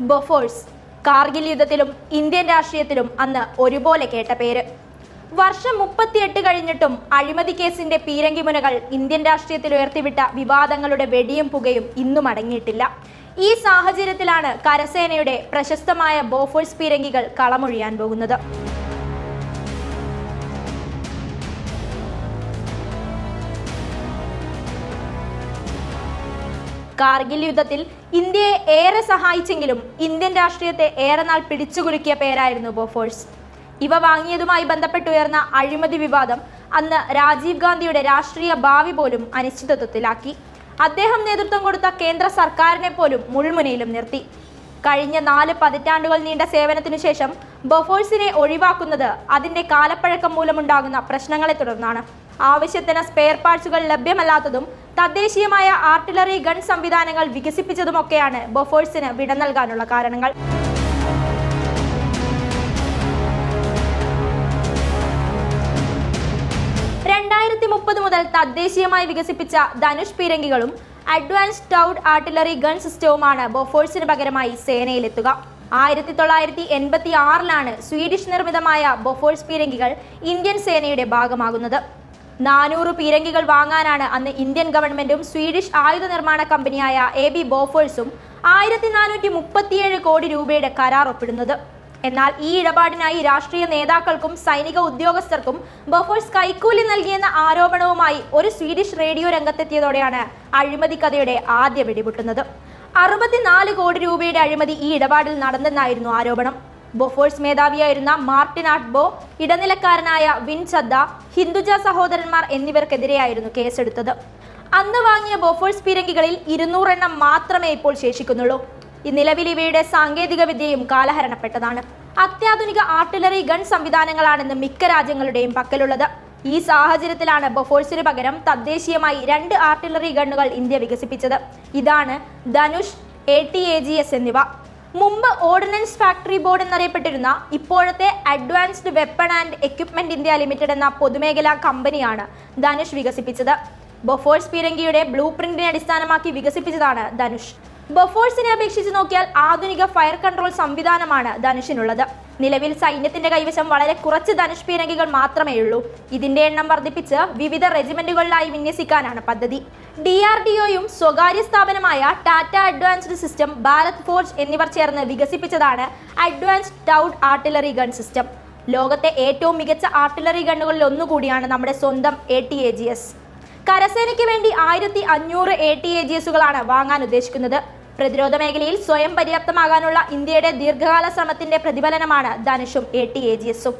Bofors Kargil യുദ്ധത്തിലും Indian രാഷ്ട്രീയത്തിലും അന്ന് ഒരുപോലെ കേട്ട പേര്. വർഷം മുപ്പത്തിയെട്ട് കഴിഞ്ഞിട്ടും അഴിമതി കേസിന്റെ പീരങ്കിമുനകൾ ഇന്ത്യൻ രാഷ്ട്രീയത്തിൽ ഉയർത്തിവിട്ട വിവാദങ്ങളുടെ വെടിയും പുകയും ഇന്നും അടങ്ങിയിട്ടില്ല. ഈ സാഹചര്യത്തിലാണ് കരസേനയുടെ പ്രശസ്തമായ ബോഫോഴ്സ് പീരങ്കികൾ കളമൊഴിയാൻ പോകുന്നത്. കാർഗിൽ യുദ്ധത്തിൽ ഇന്ത്യയെ ഏറെ സഹായിച്ചെങ്കിലും ഇന്ത്യൻ രാഷ്ട്രീയത്തെ ഏറെ നാൾ പിടിച്ചുകുലുക്കിയ പേരായിരുന്നു ബോഫോഴ്സ്. ഇവ വാങ്ങിയതുമായി ബന്ധപ്പെട്ടുയർന്ന അഴിമതി വിവാദം അന്ന് രാജീവ് ഗാന്ധിയുടെ രാഷ്ട്രീയ ഭാവി പോലും അനിശ്ചിതത്വത്തിലാക്കി. അദ്ദേഹം നേതൃത്വം കൊടുത്ത കേന്ദ്ര സർക്കാരിനെ പോലും മുൾമുനയിലും നിർത്തി. കഴിഞ്ഞ നാല് പതിറ്റാണ്ടുകൾ നീണ്ട സേവനത്തിനു ശേഷം ബൊഫോഴ്സിനെ ഒഴിവാക്കുന്നത് അതിന്റെ കാലപ്പഴക്കം മൂലമുണ്ടാകുന്ന പ്രശ്നങ്ങളെ തുടർന്നാണ്. ആവശ്യത്തിന് സ്പെയർ പാർട്സുകൾ ലഭ്യമല്ലാത്തതും തദ്ദേശീയമായ ആർട്ടിലറി ഗൺ സംവിധാനങ്ങൾ വികസിപ്പിച്ചതുമൊക്കെയാണ് ബൊഫോഴ്സിന് വിട നൽകാനുള്ള കാരണങ്ങൾ. രണ്ടായിരത്തി മുപ്പത് മുതൽ തദ്ദേശീയമായി വികസിപ്പിച്ച ധനുഷ് പീരങ്കികളും അഡ്വാൻസ് ടൗഡ് ആർട്ടിലറി ഗൺ സിസ്റ്റവുമാണ് ബൊഫോഴ്സിന് പകരമായി സേനയിലെത്തുക. ആയിരത്തി തൊള്ളായിരത്തി എൺപത്തി ആറിലാണ് സ്വീഡിഷ് നിർമ്മിതമായ ബൊഫോഴ്സ് പീരങ്കികൾ ഇന്ത്യൻ സേനയുടെ ഭാഗമാകുന്നത്. നാനൂറ് പീരങ്കികൾ വാങ്ങാനാണ് അന്ന് ഇന്ത്യൻ ഗവൺമെന്റും സ്വീഡിഷ് ആയുധ നിർമ്മാണ കമ്പനിയായ എ ബി ബോഫോഴ്സും ആയിരത്തി നാനൂറ്റി മുപ്പത്തിയേഴ് കോടി രൂപയുടെ കരാർ ഒപ്പിടുന്നത്. എന്നാൽ ഈ ഇടപാടിനായി രാഷ്ട്രീയ നേതാക്കൾക്കും സൈനിക ഉദ്യോഗസ്ഥർക്കും ബഫേഴ്സ് കൈക്കൂലി നൽകിയെന്ന ആരോപണവുമായി ഒരു സ്വീഡിഷ് റേഡിയോ രംഗത്തെത്തിയതോടെയാണ് അഴിമതി കഥയുടെ ആദ്യ വെടിപൊട്ടുന്നത്. അറുപത്തിനാല് കോടി രൂപയുടെ അഴിമതി ഈ ഇടപാടിൽ നടന്നെന്നായിരുന്നു ആരോപണം. ബൊഫോഴ്സ് മേധാവിയായിരുന്ന മാർട്ടിൻ ആട്ട്ബോ ഇടനിലക്കാരനായ വിൻ ചദ്ദ ഹിന്ദുജ സഹോദരന്മാർ എന്നിവർക്കെതിരെയായിരുന്നു കേസെടുത്തത്. അന്ന് വാങ്ങിയ ബൊഫോഴ്സ് പീരങ്കികളിൽ ഇരുന്നൂറെണ്ണം മാത്രമേ ഇപ്പോൾ ശേഷിക്കുന്നുള്ളൂ. നിലവിൽ ഇവയുടെ സാങ്കേതിക വിദ്യയും കാലഹരണപ്പെട്ടതാണ്. അത്യാധുനിക ആർട്ടിലറി ഗൺ സംവിധാനങ്ങളാണെന്ന് മിക്ക രാജ്യങ്ങളുടെയും പക്കലുള്ളത്. ഈ സാഹചര്യത്തിലാണ് ബൊഫോഴ്സിന് പകരം തദ്ദേശീയമായി രണ്ട് ആർട്ടിലറി ഗണ്ണുകൾ ഇന്ത്യ വികസിപ്പിച്ചത്. ഇതാണ് Dhanush A T A G S എന്നിവ. മുമ്പ് ഓർഡിനൻസ് ഫാക്ടറി ബോർഡ് എന്നറിയപ്പെട്ടിരുന്ന ഇപ്പോഴത്തെ advanced weapon and equipment India limited എന്ന പൊതുമേഖലാ കമ്പനിയാണ് ധനുഷ് വികസിപ്പിച്ചത്. ബൊഫോഴ്സ് പീരങ്കിയുടെ ബ്ലൂ പ്രിന്റിനെ അടിസ്ഥാനമാക്കി വികസിപ്പിച്ചതാണ് ധനുഷ്. ബൊഫോഴ്സിനെ അപേക്ഷിച്ച് നോക്കിയാൽ ആധുനിക ഫയർ കൺട്രോൾ സംവിധാനമാണ് ധനുഷിനുള്ളത്. നിലവിൽ സൈന്യത്തിന്റെ കൈവശം വളരെ കുറച്ച് ധനുഷ് പീരങ്കികൾ മാത്രമേ ഉള്ളൂ. ഇതിന്റെ എണ്ണം വർദ്ധിപ്പിച്ച് വിവിധ റെജിമെന്റുകളിലായി വിന്യസിക്കാനാണ് പദ്ധതി. ഡി ആർ ഡി ഒയും സ്വകാര്യ സ്ഥാപനമായ Tata advanced system Bharat forge എന്നിവർ ചേർന്ന് വികസിപ്പിച്ചതാണ് advanced towed artillery gun system. ലോകത്തെ ഏറ്റവും മികച്ച ആർട്ടിലറി ഗണ്ണുകളിൽ ഒന്നുകൂടിയാണ് നമ്മുടെ സ്വന്തം A T A G S കരസേനയ്ക്ക് വേണ്ടി ആയിരത്തി അഞ്ഞൂറ് എ ടി എ ജി എസുകളാണ് വാങ്ങാൻ ഉദ്ദേശിക്കുന്നത്. പ്രതിരോധ മേഖലയിൽ സ്വയം പര്യാപ്തമാകാനുള്ള ഇന്ത്യയുടെ ദീർഘകാല ശ്രമത്തിന്റെ പ്രതിഫലനമാണ് ധനുഷും എ ടി എ ജി എസും